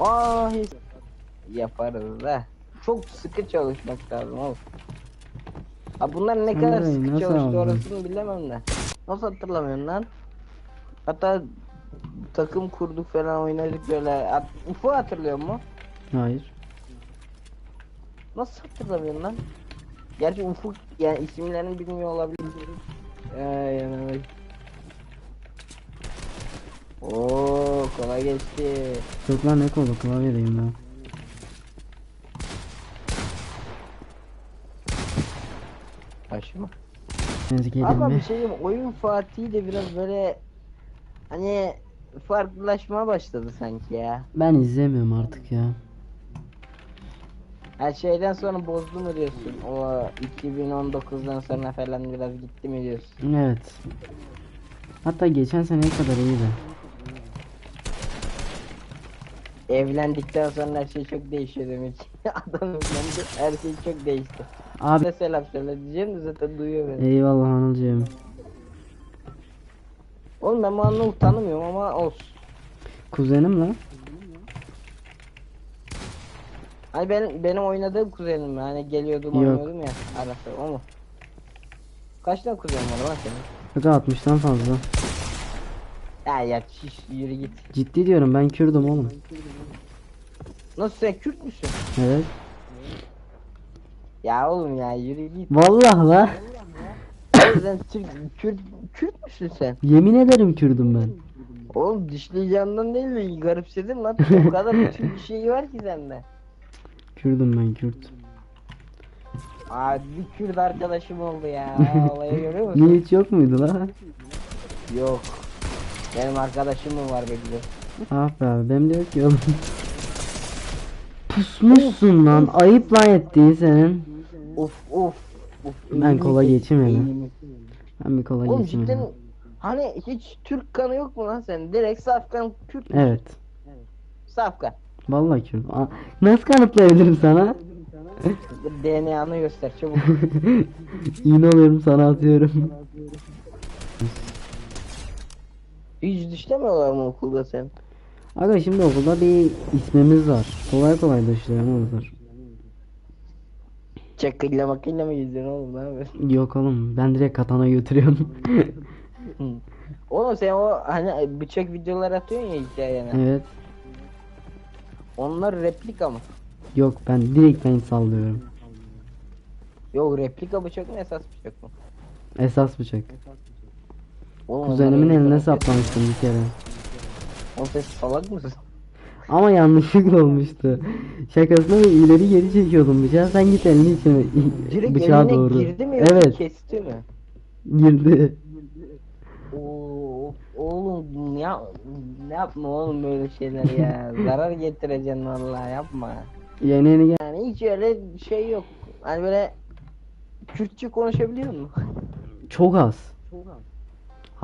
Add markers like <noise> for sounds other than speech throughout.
Aa hiç yaparız da. Çok sıkı çalışmak lazım oğlum. Ha bunlar ne kadar sıkı nasıl çalıştı aldın? orasını bilemem de. Nasıl hatırlamıyorum lan? Hatta takım kurduk falan oynadık böyle. At- Ufo hatırlıyor mu? Hayır. Nasıl hatırlamıyorum lan? Gerçi Ufuk yani isimlerini bilmiyor olabilir. Ay anam. Oo kolay geçti. Yok lan ne kolu klavyedeyim ben. Başıma. Ezgi Ama bir mi? şey diyeyim, oyun Fatih de biraz böyle hani farklılaşmaya başladı sanki ya. Ben izlemiyorum artık ya. Her şeyden sonra bozdu mu diyorsun? O 2019'dan sonra falan biraz gitti mi diyorsun? Evet. Hatta geçen seneye kadar iyiydi. Evlendikten sonra her şey çok değişiyor demek. <laughs> Adam evlendi her şey çok değişti. Abi Size selam söyle diyeceğim de zaten duyuyor beni. eyvallah Anılcığım. Oğlum ben bu anlamda tanımıyorum ama olsun. Kuzenim lan. Hani benim, benim oynadığım kuzenim hani geliyordum Yok. oynuyordum ya arası o mu? Kaç tane kuzenim var lan senin? Yok 60'tan fazla. Ya ya şiş yürü git. Ciddi diyorum ben Kürdüm oğlum. Nasıl sen Kürt müsün? Evet. Ya oğlum ya yürü git. Vallahi la. Sen Türk, Kürt, Kürt müsün sen? Yemin ederim Kürdüm ben. Oğlum dişleyeceğinden değil mi? Garipsedin lan. O kadar bütün bir şey var ki sende. Kürdüm ben Kürt. Aa bir Kürt arkadaşım oldu ya. <laughs> Olayı görüyor musun? Niye hiç yok muydu la? Yok. Benim arkadaşım mı var be güzel? Ah be abi benim de yok ki oğlum. Pusmuşsun lan. Ayıp lan ettiğin senin. Of of. of Ben kola geçeyim. Ben bir kola Oğlum geçeyim. cidden hani hiç Türk kanı yok mu lan sen? Direkt safkan müsün? Evet. Safkan. Vallahi Kürt. Aa, Nasıl kanıtlayabilirim sana? DNA'nı göster çabuk. <laughs> İğne alıyorum sana atıyorum. <laughs> Hiç dişlemiyorlar mı okulda sen? Aga şimdi okulda bir ismimiz var. Kolay kolay dışlayamazlar. Çakıyla makıyla mı geziyorsun oğlum ne yapıyorsun? Yok oğlum ben direkt katana götürüyorum. Oğlum sen o hani bıçak videolar atıyorsun ya hikayene. evet. Onlar replika mı? Yok ben direkt ben sallıyorum. Yok replika bıçak mı esas bıçak mı? Esas bıçak. Oğlum Kuzenimin onlar eline elektronik- saplamıştım bir kere. Oğlum sen salak mısın? Ama yanlışlıkla olmuştu. Şakasına ve ileri geri çekiyordum bıçağı. Sen git elini içine Direkt bıçağa eline doğru. girdi mi yoksa Evet kesti mi? girdi. Oo, oğlum ya ne yapma oğlum böyle şeyler ya. <laughs> Zarar getireceksin vallahi yapma. Yeni yeni gel. Yani hiç öyle şey yok. Hani böyle Kürtçe konuşabiliyor musun? Çok az.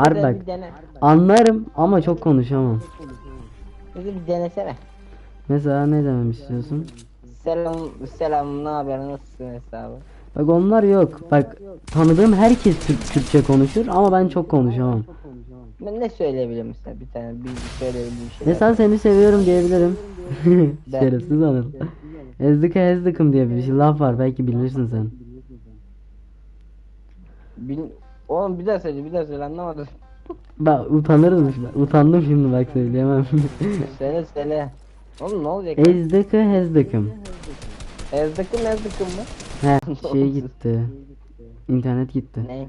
Harbi Bir bak. Bir. Anlarım ama çok konuşamam. Bir de bir denesene. Mesela ne demem istiyorsun? Selam selam ne haber nasılsın hesabı? Bak onlar yok. Bak tanıdığım herkes Türk Türkçe konuşur ama ben çok konuşamam. Ben ne söyleyebilirim mesela bir tane bir söyleyebildiğim şey. Mesela seni seviyorum diyebilirim. <laughs> Şerefsiz anıl. Ezdika ezdikim diye bir şey laf var belki bilirsin sen. Bil... Oğlum bir daha söyle bir daha söyle anlamadım. Bak utanırım şimdi. Utandım şimdi bak söyleyemem. söyle söyle. Oğlum ne olacak? Ezdika ezdikim. Ezdıkım ezdıkım mı? He <laughs> şey gitti. İnternet gitti. Ne?